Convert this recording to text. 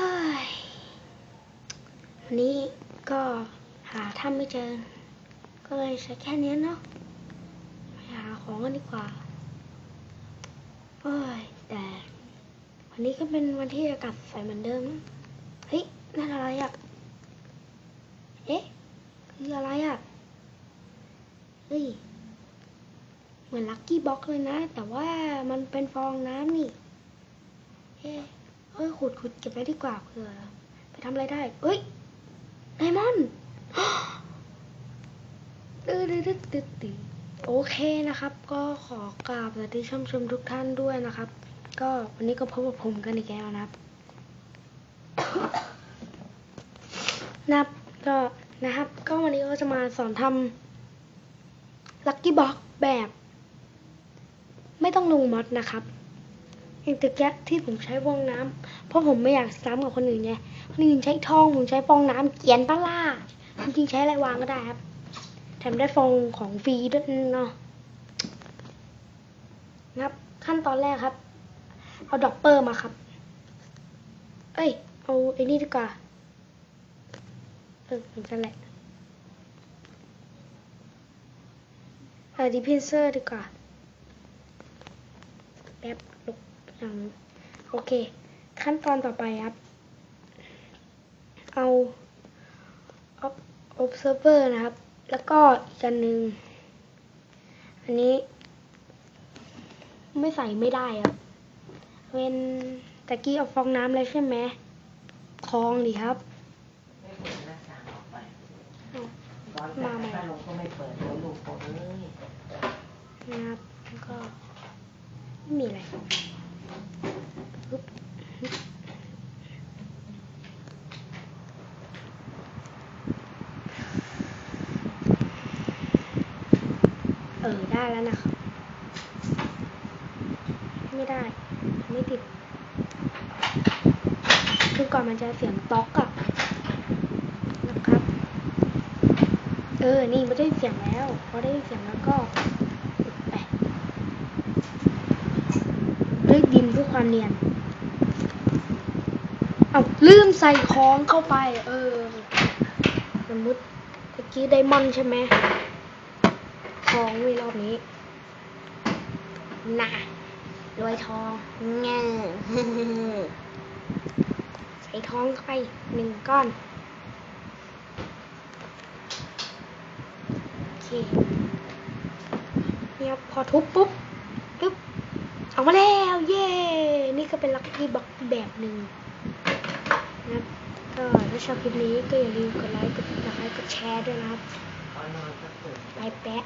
ฮ้ยวันนี้ก็หาถ้ำไม่เจอ ก็เลยใช้แค่นี้เนาะไปหาของกันดีกว่าเฮ้ยแต่วันนี้ก็เป็นวันที่อากาศใสเหมือนเดิมนะเฮ้ยนั่นอะไรอะ่ะเอ๊ะคืออะไรอะ่ะเฮ้ยเหมือนลัคกี้บ็อกเลยนะ แต่ว่ามันเป็นฟองน้ำนี่เฮ้ เฮ้ยขุดขุดเก็บไว้ดีกว่าเผื่อไปทำอะไรได้ เอ้ยไดมอนด์ตึ๊ดตึ๊ดตึ๊ดดดโอเคนะครับ ก็ขอกราบสวัสดีชมชมทุกท่านด้วยนะครับ ก็วันนี้ก็พบกับผมกันอีกแล้วนะครับนับก็นะครับ ก็วันนี้ก็จะมาสอนทำลัคกี้บ็อกแบบ ไม่ต้องลงมอดนะครับ อย่างตะแก๊ที่ผมใช้ฟองน้ำเพราะผมไม่อยากซ้ำกับคนอื่นไงคนอื่นใช้ทองผมใช้ฟองน้ำเกียนปะล่าจริงๆใช้อะไรวางก็ได้ครับแถมได้ฟองของฟรีด้วยเนาะนะครับ ขั้นตอนแรกครับ เอาดอกเปอร์มาครับ เอ้ย เอาไอ้นี่ดีกว่าเออเหมือนกันแหละเอาดิพินเซอร์ดีกว่าแป๊บลบ อย่าง โอเค ขั้นตอนต่อไปครับ เอา observer นะครับ แล้วก็อีกอันหนึ่งอันนี้ ไม่ใส่ไม่ได้ครับเป็นตะกี้เอาฟองน้ำเลยใช่ไหมคลองดีครับมาใหม่ลงก็ไม่เปิดลูกโอ้ยนะครับแล้วก็ไม่มีอะไร เออได้แล้วนะครับไม่ได้ ไม่ติด คือก่อนมันจะเสียงต๊อกอะนะครับ เออ นี่ไม่ได้เสียงแล้วพอได้เสียงแล้วก็ปิดไปเลือกดินเพื่อความเนียน เอาลืมใส่ของเข้าไป เออ สมมติตะกี้ไดมอนด์ใช่ไหม ของในรอบนี้นะรวยทองเงี้ยใส่ทองเข้าไปหนึ่งก้อนโอเคเนี่ยพอทุบปุ๊บปุ๊บออกมาแล้ว เย้ นี่ก็เป็นลัคกี้บ็อกแบบหนึ่งนะครับก็ถ้าชอบคลิปนี้ก็อย่าลืมกดไลค์กดติดตามกดแชร์ด้วยนะครับขอนอนก็เปิดบายแปะ